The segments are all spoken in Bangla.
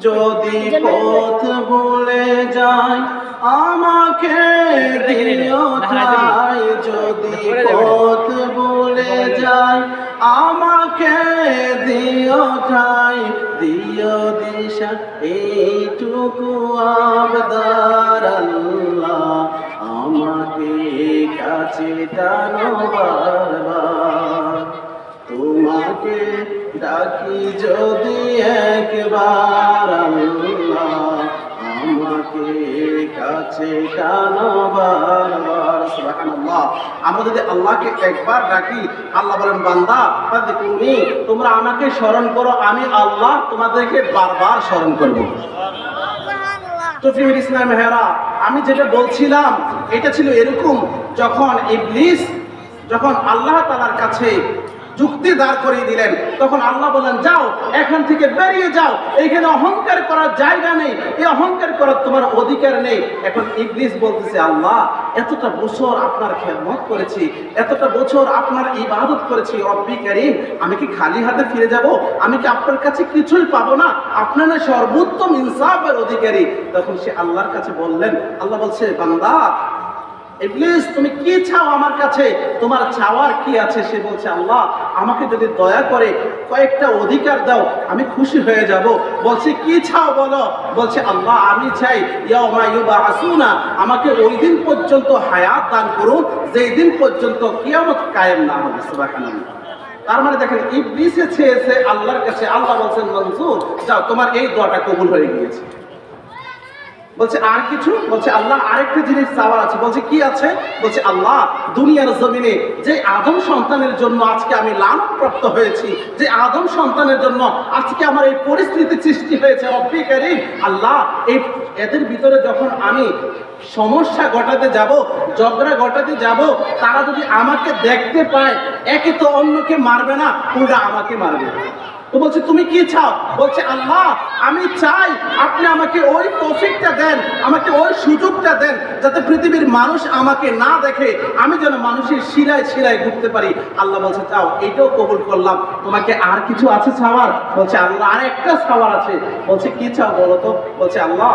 যদি পথ ভুলে যাই, আমাকে যদি পথ ভুলে যাই, আমাকে দিও ঠাই। দিও দিশা, এইটুকু আবদার আমাকে কাছে টানো তোমাকে ডাকি যদি একবার আল্লাহ আমাকে কাছে টানো বারবার সুবহানাল্লাহ। আমরা যদি আল্লাহকে একবার ডাকি আল্লাহ বলেন বান্দা ফাদকুনি তোমরা আমাকে স্মরণ করো আমি আল্লাহ তোমাদেরকে বারবার স্মরণ করব। তফিউল ইসলাম হেরা আমি যেটা বলছিলাম এটা ছিল এরকম যখন ইবলিস যখন আল্লাহ তালার কাছে যুক্তি দাঁড় করিয়ে দিলেন। তখন আল্লাহ বললেন, যাও, এখান থেকে বেরিয়ে যাও। এখানে অহংকার করার জায়গা নেই। এই অহংকার করার তোমার অধিকার নেই। এখন ইবলিস বলতেছে, আল্লাহ, এতটা বছর আপনার খেদমত করেছি, এতটা বছর আপনার ইবাদত করেছি, রব্বি করিম, আমি কি খালি হাতে ফিরে যাব? আমি কি আপনার কাছে কিছুই পাবো না? আপনার সর্বোত্তম ইনসাফের অধিকারী। তখন সে আল্লাহর কাছে বললেন, আল্লাহ বলছে, বান্দা ইবলিস, তুমি কি চাও আমার কাছে? তোমার চাওয়ার কি আছে? সে বলছে, আল্লাহ, আমাকে যদি দয়া করে কয়েকটা অধিকার দাও, আমি খুশি হয়ে যাব। বলছে, কি চাও বলো? বলছে, আল্লাহ, আমি চাই, ইয়াউমা ইউবাআসুনা, আমাকে ওই দিন পর্যন্ত হায়াত দান করুন, যেই দিন পর্যন্ত কিয়ামত কায়েম না হবে, সুবহানাল্লাহ। তার মানে দেখেন, ইবলিসে চেয়েছে আল্লাহর কাছে, আল্লাহ বলছেন মনসুর যাও, তোমার এই দোয়াটা কবুল হয়ে গিয়েছে। বলছে, আর কিছু? বলছে, আল্লাহ আরেকটা জিনিস চাওয়ার আছে। বলছে, কি আছে? বলছে, আল্লাহ দুনিয়ার জমিনে যে আদম সন্তানের জন্য আজকে আমি লালন প্রাপ্ত হয়েছি, যে আদম সন্তানের জন্য আজকে আমার এই পরিস্থিতি সৃষ্টি হয়েছে, রব্বি আল্লাহ এই এদের ভিতরে যখন আমি সমস্যা ঘটাতে যাব, ঝগড়া ঘটাতে যাব, তারা যদি আমাকে দেখতে পায়, একে তো অন্যকে মারবে না উল্টা আমাকে মারবে। তো বলছে, তুমি কি চাও? বলছে, আল্লাহ, আমি চাই আপনি আমাকে ওই তৌফিকটা দেন, আমাকে ওই সুযোগটা দেন যাতে পৃথিবীর মানুষ আমাকে না দেখে আমি যেন মানুষের শিরায় শিরায় ঘুরতে পারি। আল্লাহ বলছে চাও এইটাও কবুল করলাম। তোমাকে আর কিছু আছে চাওয়ার বলছে, আল্লাহ আর একটা চাওয়ার আছে। বলছে, কি চাও বলো তো? বলছে, আল্লাহ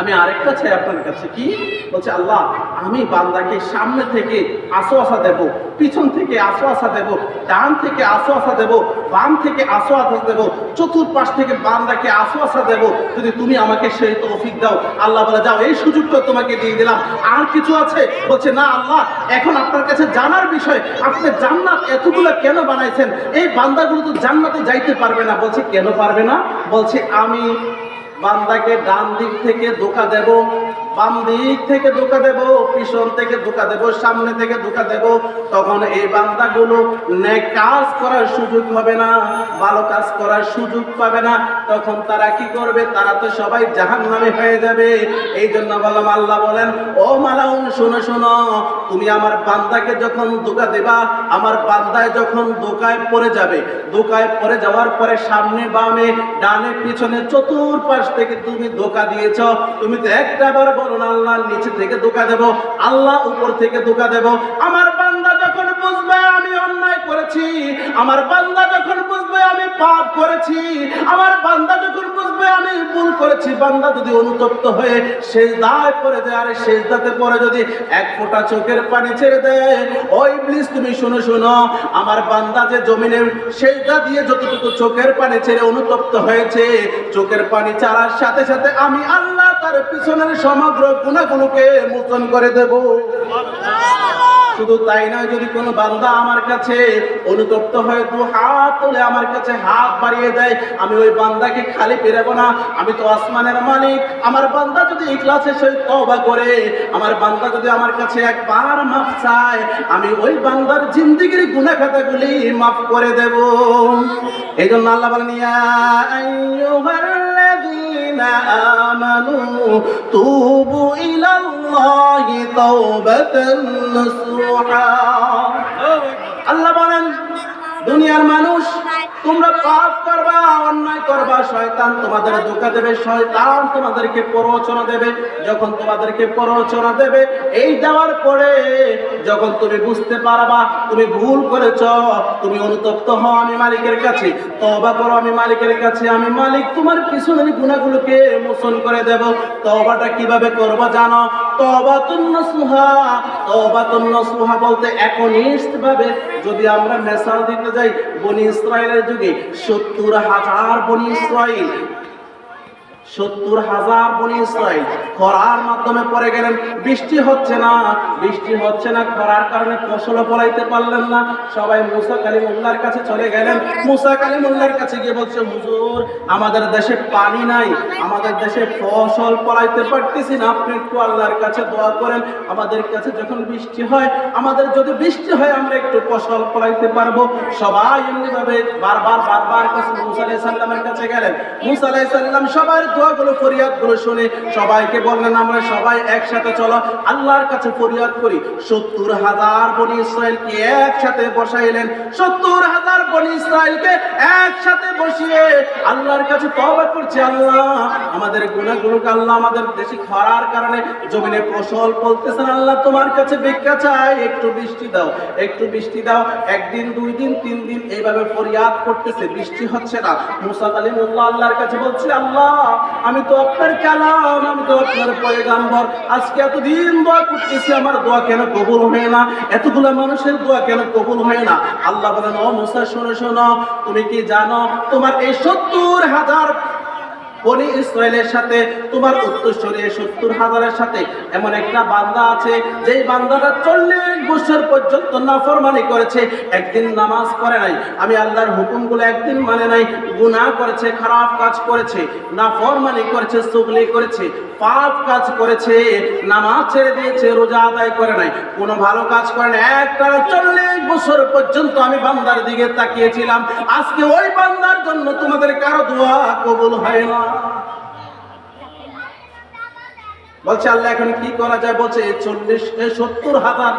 আমি আরেকটা চাই আপনার কাছে কি? বলছে, আল্লাহ, আমি বান্দাকে সামনে থেকে আসো আসা দেব, পিছন থেকে আসো আসা দেব, ডান থেকে আসো আসা দেব, বাম থেকে আসো আসা দেব, চতুর্পাশ থেকে বান্দাকে আসো আসা দেব। যদি তুমি আমাকে সেই তৌফিক দাও, আল্লাহ বলে, যাও, এই সুযোগটা তোমাকে দিয়ে দিলাম। আর কিছু আছে? বলছে, না, আল্লাহ, এখন আপনার কাছে জানার বিষয়, আপনি জান্নাত এতগুলো কেন বানাইছেন? এই বান্দাগুলো তো জান্নাতে যাইতে পারবে না। বলছে, কেন পারবে না? বলছে, আমি বান্দাকে ডান দিক থেকে ধোকা দেব। বাম দিক থেকে ধোকা দেব, পিছন থেকে ধোকা দেব, সামনে থেকে ধোকা দেব, তখন এই বান্দাগুলো কাজ করার সুযোগ হবে না, ভালো কাজ করার সুযোগ পাবে না। তখন তারা কি করবে? তারা তো সবাই জাহান নামে হয়ে যাবে। এই জন্য বললাম, আল্লাহ বলেন, ও মালাউন, শোনো শোনো, তুমি আমার বান্দাকে যখন ধোকা দেবা, আমার বান্দায় যখন ধোকায় পড়ে যাবে, ধোকায় পড়ে যাওয়ার পরে সামনে, বামে, ডানে, পিছনে, চতুর্পাশ থেকে তুমি ধোকা দিয়েছ, তুমি তো একটা বার আল্লাহ নিচে থেকে ধোকা দেব, আল্লাহ উপর থেকে ধোকা দেব। আমার বান্দা যখন বুঝবে আমি অন্যায় করেছি, আমার বান্দা যখন বুঝবে আমি পাপ করেছি, আমার বান্দা যখন বুঝবে আমি ভুল করেছি, বান্দা যদি অনুতপ্ত হয়ে পরে যদি এক ফোঁটা চোখের পানি ছেড়ে দেয় ওই প্লিজ তুমি শুনো শুনো, আমার বান্দা যে জমিনে শেষ দা দিয়ে যতটুকু চোখের পানি ছেড়ে অনুতপ্ত হয়েছে, চোখের পানি চালার সাথে সাথে আমি আল্লাহ তার পিছনের সমগ্র গুণাগুলোকে মোচন করে দেব। শুধু তাই নয়, যদি কোনো বান্দা আমার কাছে অনুতপ্ত হয়ে, দু হাত তুলে আমার কাছে হাত বাড়িয়ে দেয়, আমি ওই বান্দাকে খালি পেরাবো না, আমি তো আসমানের মালিক। আমার বান্দা যদি ইখলাসের সহিত তওবা করে, আমার বান্দা যদি আমার কাছে একবার মাফ চায়, আমি ওই বান্দার জিন্দিগির গুনাহ খাতাগুলি মাফ করে দেব। এই জন্য আল্লাহ বলেন, ইয়া আইয়ুহাল্লাযীনা আমানু তুবু ইলাল্লাহি তাওবাতান নাসুহা আল্লাহ বলেন দুনিয়ার মানুষ তোমরা পাপ করবা, অন্যায় করবা, শয়তান তোমাদের ধোকা দেবে, শয়তান তোমাদেরকে প্ররোচনা দেবে। যখন তোমাদেরকে প্ররোচনা দেবে, এই দেওয়ার পরে যখন তুমি বুঝতে পারবা, তুমি ভুল করেছ, তুমি অনুতপ্ত হও আমি মালিকের কাছে তবা করো আমি মালিকের কাছে, আমি মালিক, তোমার পিছনের গুণাগুলোকে মোচন করে দেব। তবাটা কীভাবে করব জানো? তবা তুন্ন সুহা তবা তুন্ন সুহা বলতে একনিষ্ঠ ভাবে যদি আমরা মেসাল দিতে যাই, বনি ইসরায়েলের যুগে সত্তর হাজার বনি ইসরায়েল সত্তর হাজার বনি ইসরায়েল খরার মাধ্যমে পড়ে গেলেন। বৃষ্টি হচ্ছে না, বৃষ্টি হচ্ছে না খরার কারণে ফসলও ফলাইতে পারলেন না। সবাই মুসা কালী মোল্লার কাছে চলে গেলেন। মুসা কালী মোল্লার কাছে গিয়ে বলছে, হুজুর, আমাদের দেশে পানি নাই, আমাদের দেশে ফসল ফলাইতে পারতেছি না। আপনি একটু আল্লাহর কাছে দোয়া করেন। আমাদের কাছে যখন বৃষ্টি হয়, আমাদের যদি বৃষ্টি হয়, আমরা একটু ফসল ফলাইতে পারব। সবাই এমনিভাবে বারবার বারবার কাছে মুসা আলাইহিস সাল্লামের কাছে গেলেন। মুসা আলাইহিস সাল্লাম সবার দোয়াগুলো, ফরিয়াদগুলো শুনে সবাইকে বললেন, আমরা সবাই একসাথে চলো, আল্লাহর কাছে ফরিয়াদ করি। সত্তর হাজার বনি ইসরায়েলকে একসাথে বসাইলেন। সত্তর হাজার বনি ইসরায়েলকে একসাথে বসিয়ে আল্লাহর কাছে তবা করছে, আল্লাহ আমাদের আল্লাহ আমাদের দেশে খরার কারণে জমিনে ফসল বলতেছেন আল্লাহ তোমার কাছে ভিক্ষা চাই। একটু বৃষ্টি দাও, একটু বৃষ্টি দাও। একদিন, দুই দিন, তিন দিন এইভাবে ফরিয়াদ করতেছে, বৃষ্টি হচ্ছে না। মুসা কালিমুল্লাহ আল্লাহর কাছে বলছে, আল্লাহ আমি তো আপনার কালাম, আমি তো আপনার পয়গাম্বর। আজকে এতদিন দোয়া করতেছি, আমার দোয়া কেন কবুল হয় না? এতগুলো মানুষের দোয়া কেন কবুল হয় না? আল্লাহ বলেন, ও মুসা, শোনো শোনো, তুমি কি জানো, তোমার এই সত্তর হাজার বনি ইসরায়েলের সাথে, তোমার উত্তরস্বরে সত্তর হাজারের সাথে এমন একটা বান্দা আছে, যেই বান্দাটা চল্লিশ বছর পর্যন্ত নাফরমানি করেছে, একদিন নামাজ পড়ে নাই, আমি আল্লাহর হুকুমগুলো একদিন মানে নাই, গুনাহ করেছে, খারাপ কাজ করেছে, নাফরমানি করেছে সুগলি করেছে পাপ কাজ করেছে, নামাজ ছেড়ে দিয়েছে, রোজা আদায় করে নাই। কোনো ভালো কাজ করে নাই। একটা চল্লিশ বছর পর্যন্ত আমি বান্দার দিকে তাকিয়েছিলাম। আজকে ওই বান্দার জন্য তোমাদের কারও দোয়া কবুল হয় না। বলছে, আল্লাহ, এখন কি করা যায়? বলছে চল্লিশ সত্তর হাজার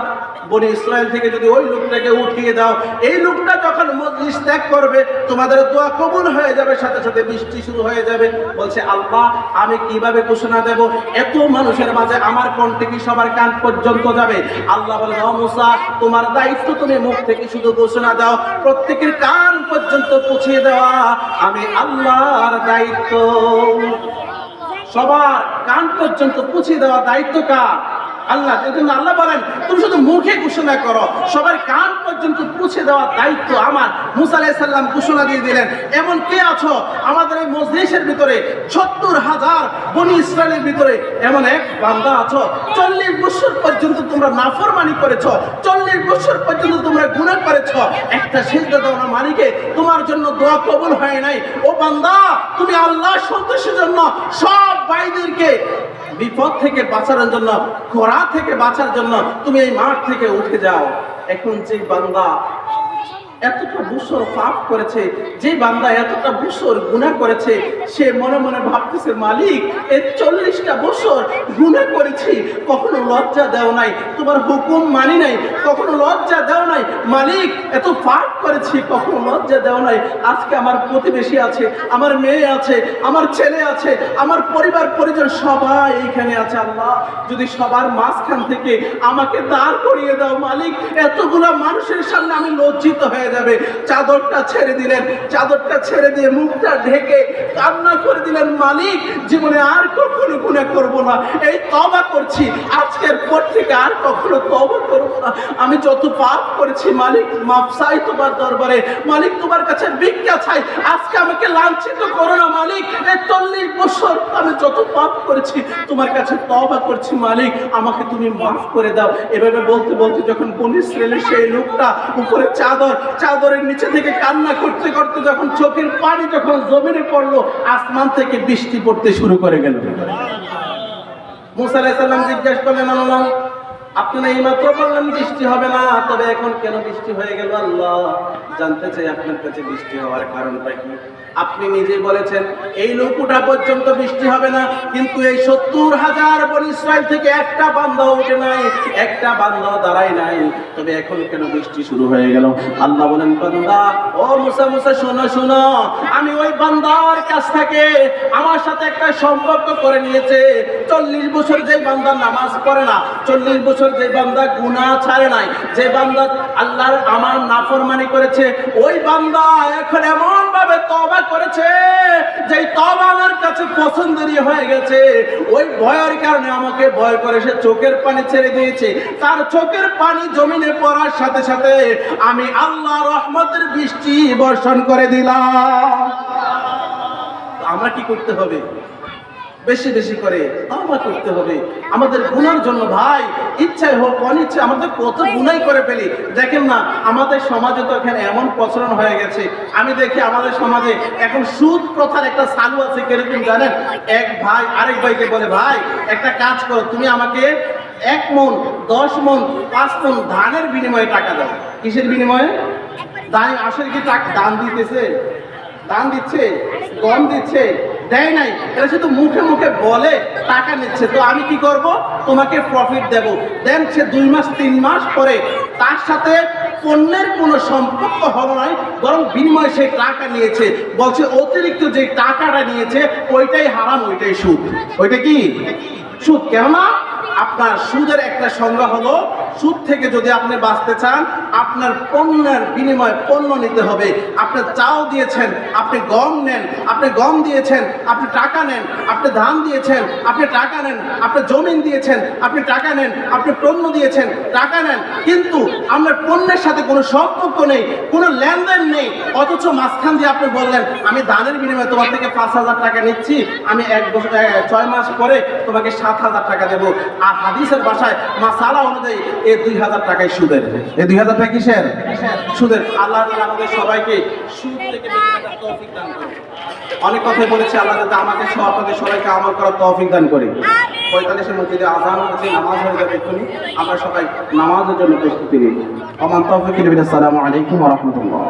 বনি ইসরায়েল থেকে যদি ওই লোকটাকে উঠিয়ে দাও, এই লোকটা যখন মজলিস ত্যাগ করবে, তোমাদের দোয়া কবুল হয়ে যাবে, সাথে সাথে বৃষ্টি শুরু হয়ে যাবে। বলছে, আল্লাহ, আমি কীভাবে ঘোষণা দেব? এত মানুষের মাঝে আমার কণ্ঠে কি সবার কান পর্যন্ত যাবে? আল্লাহ বলে, ও মুসা, তোমার দায়িত্ব তুমি মুখ থেকে শুধু ঘোষণা দাও, প্রত্যেকের কান পর্যন্ত পৌঁছে দেওয়া। আমি আল্লাহর দায়িত্ব। সবার কান পর্যন্ত পুঁছে দেওয়ার দায়িত্ব কার? আল্লাহ, এই জন্য আল্লাহ বলেন, তুমি শুধু মুখে ঘোষণা করো, সবার কান পর্যন্ত পুছে দেওয়ার দায়িত্ব আমার। মুসা আলাইসাল্লাম ঘোষণা দিয়ে দিলেন, এমন কে আছো? আমাদের এই মজলিসের ভিতরে সত্তর হাজার বনি ইসরায়েলের ভিতরে এমন এক বান্দা আছো। চল্লিশ বছর পর্যন্ত তোমরা নাফরমানি করেছ, চল্লিশ বছর পর্যন্ত তোমরা গুণা করেছ। একটা সিদ্ধ দাও না মালিকে, তোমার জন্য দোয়া কবুল হয় নাই। ও বান্দা, তুমি আল্লাহ সন্তোষের জন্য সব ভাইদেরকে বিপদ থেকে বাঁচার জন্য, খরা থেকে বাঁচার জন্য তুমি এই মাঠ থেকে উঠে যাও। এখন যে বান্দা এতটা বছর পাপ করেছে, যে বান্দা এতটা বছর গুণা করেছে, সে মনে মনে ভাবতেছে, মালিক এই চল্লিশটা বছর গুণা করেছি, কখনো লজ্জা দেও নাই, তোমার হুকুম মানি নাই, কখনো লজ্জা দেও নাই, মালিক, এত পাপ করেছি, কখনো লজ্জা দেও নাই, আজকে আমার প্রতিবেশী আছে, আমার মেয়ে আছে, আমার ছেলে আছে, আমার পরিবার, পরিজন সবাই এইখানে আছে, আল্লাহ, যদি সবার মাঝখান থেকে আমাকে দাঁড় করিয়ে দাও, মালিক, এতগুলা মানুষের সামনে আমি লজ্জিত হয়ে যাবে। চাদরটা ছেড়ে দিলেন। চাদরটা ছেড়ে দিয়ে মুখটা ঢেকে কান্না করে দিলেন, মালিক, জীবনে আর কখনো গুণা করব না। এই তবা করছি। আজকের পর থেকে আর কখনো তবা করব না। আমি যত পাপ করেছি, মালিক মাপ চাই তোমার দরবারে। মালিক, তোমার কাছে ভিক্ষা চাই। আজকে আমাকে লাঞ্ছিত করো না, মালিক। এই চল্লিশ বছর আমি যত পাপ করেছি, তোমার কাছে তবা করছি, মালিক। আমাকে তুমি মাফ করে দাও। এভাবে বলতে বলতে যখন বনি শ্রেণির সেই লোকটা উপরে চাদর চাদরের নিচে থেকে কান্না করতে করতে যখন চোখের পানি যখন জমিনে পড়ল, আসমান থেকে বৃষ্টি পড়তে শুরু করে গেল। মুসা আলাইসাল্লাম জিজ্ঞাসা করলেন, আল্লাহ আপনারা এইমাত্র বললেন বৃষ্টি হবে না, তবে এখন কেন বৃষ্টি হয়ে গেল আল্লাহ? জানতে চাই আপনার কাছে বৃষ্টি হওয়ার কারণটা কি? আপনি নিজেই বলেছেন, এই লোকুটা পর্যন্ত বৃষ্টি হবে না, কিন্তু এই সত্তর হাজার ইসরায়েল থেকে একটা বান্দাও উঠে নাই, একটা বান্দাও দাঁড়ায় নাই, তবে এখন কেন বৃষ্টি শুরু হয়ে গেল? আল্লাহ বলেন, বান্দা, ও মুসা মুসা, শোনো শোনো, আমি ওই বান্দার কাছ থেকে আমার সাথে একটা সম্পর্ক করে নিয়েছে। চল্লিশ বছর যে বান্দা নামাজ পড়ে না, চল্লিশ বছর যে বান্দা গুনাহ ছাড়ে নাই, যে বান্দা আল্লাহর আমার নাফরমানি করেছে, ওই বান্দা এখন এমন ভাবে তবা করেছে যে তবা আমার কাছে পছন্দেরই হয়ে গেছে। ওই ভয়ের কারণে আমাকে ভয় করে সে চোখের পানি ছেড়ে দিয়েছে। তার চোখের পানি জমিনে পড়ার সাথে সাথে আমি আল্লাহ রহমতের বৃষ্টি বর্ষণ করে দিলাম। আমরা কি করতে হবে? বেশি বেশি করে তওবা করতে হবে। আমাদের গুনার জন্য ভাই ইচ্ছাই হোক অনিচ্ছে আমাদের কত গুনাই করে ফেলি। দেখেন না আমাদের সমাজে তো এখানে এমন প্রচলন হয়ে গেছে। আমি দেখি আমাদের সমাজে এখন সুদ প্রথার একটা চালু আছে কীরকম জানেন? এক ভাই আরেক ভাইকে বলে ভাই একটা কাজ করো তুমি আমাকে এক মন দশ মন পাঁচ মন ধানের বিনিময়ে টাকা দাও। কিসের বিনিময়ে? দান আসলে কি টাকা দান দিতেছে? দান দিচ্ছে? গম দিচ্ছে? দেয় নাই। এরা শুধু মুখে মুখে বলে, টাকা নিচ্ছে। তো আমি কি করব? তোমাকে প্রফিট দেব। দেন সে দুই মাস, তিন মাস পরে তার সাথে পণ্যের কোনো সম্পর্ক হলো নাই, বরং বিনিময়ে সে টাকা নিয়েছে। বলছে, অতিরিক্ত যে টাকাটা নিয়েছে, ওইটাই হারাম, ওইটাই সুখ ওইটা কি? সুখ কেননা আপনার সুদের একটা সংজ্ঞা হলো, সুদ থেকে যদি আপনি বাঁচতে চান, আপনার পণ্যের বিনিময়ে পণ্য নিতে হবে। আপনি চাল দিয়েছেন, আপনি গম নেন, আপনি গম দিয়েছেন, আপনি টাকা নেন, আপনি ধান দিয়েছেন, আপনি টাকা নেন, আপনি জমিন দিয়েছেন, আপনি টাকা নেন, আপনি পণ্য দিয়েছেন, টাকা নেন। কিন্তু আপনার পণ্যের সাথে কোনো সম্পর্ক নেই, কোনো লেনদেন নেই। অথচ মাঝখান দিয়ে আপনি বললেন, আমি দানের বিনিময়ে তোমার থেকে পাঁচ হাজার টাকা নিচ্ছি, আমি এক বছর ছয় মাস পরে তোমাকে সাত হাজার টাকা দেবো। আর হাদিসের বাসায় মাসালা অনুযায়ী এই দুই হাজার টাকায় সুদের। এই দুই হাজার টাকা কিসের? সুদের। আল্লাহ আমাদের সবাইকে সুদ থেকে তৌফিক দান করে অনেক কথাই বলেছে আল্লাহ যাতে আমাকে সহ আপনাদের সবাইকে আমল করার তৌফিক দান করে। পঁয়তাল্লিশের মধ্যে যে আজান হচ্ছে নামাজ হয়ে যাবে এক্ষুনি। আমরা সবাই নামাজের জন্য প্রস্তুতি নিই। অমান তৌফিক আসসালামু আলাইকুম রাহমাতুল্লাহ।